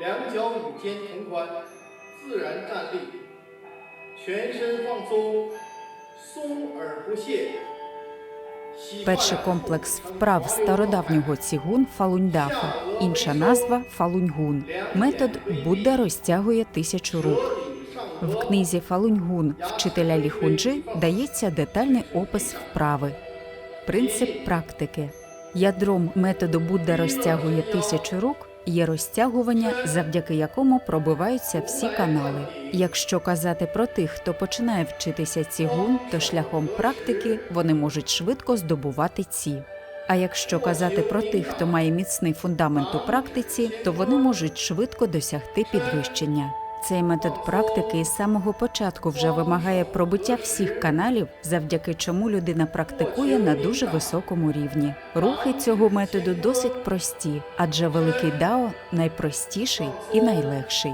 两脚与肩同宽，自然站立，全身放松，松而不懈。膝盖 Перший комплекс вправ стародавнього цігун фалуньдафа, інша назва фалуньгун. Метод Будда розтягує тисячу рук. В книзі Фалуньгун вчителя Ліхунджи дається детальний опис вправи. Принцип практики. Ядром методу Будда розтягує тисячу рук є розтягування, завдяки якому пробиваються всі канали. Якщо казати про тих, хто починає вчитися цігун, то шляхом практики вони можуть швидко здобувати ці. А якщо казати про тих, хто має міцний фундамент у практиці, то вони можуть швидко досягти підвищення. Цей метод практики із самого початку вже вимагає пробиття всіх каналів, завдяки чому людина практикує на дуже високому рівні. Рухи цього методу досить прості, адже великий дао найпростіший і найлегший.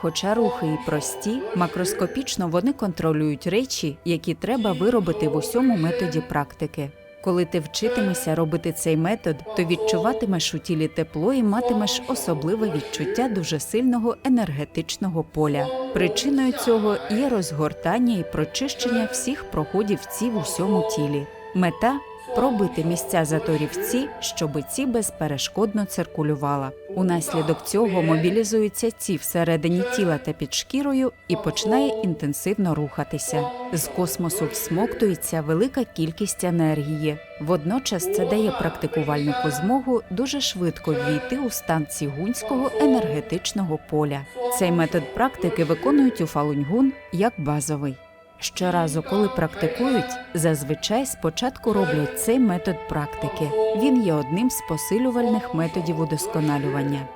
Хоча рухи і прості, макроскопічно вони контролюють речі, які треба виробити в усьому методі практики. Коли ти вчитимешся робити цей метод, то відчуватимеш у тілі тепло і матимеш особливе відчуття дуже сильного енергетичного поля. Причиною цього є розгортання і прочищення всіх проходів ці в усьому тілі. Мета пробити місця заторів ці, щоб ці безперешкодно циркулювала. Унаслідок цього мобілізуються ці всередині тіла та під шкірою і починає інтенсивно рухатися. З космосу всмоктується велика кількість енергії. Водночас це дає практикувальнику змогу дуже швидко ввійти у стан цігунського енергетичного поля. Цей метод практики виконують у фалуньгун як базовий. Щоразу, коли практикують, зазвичай спочатку роблять цей метод практики. Він є одним з посилювальних методів удосконалювання.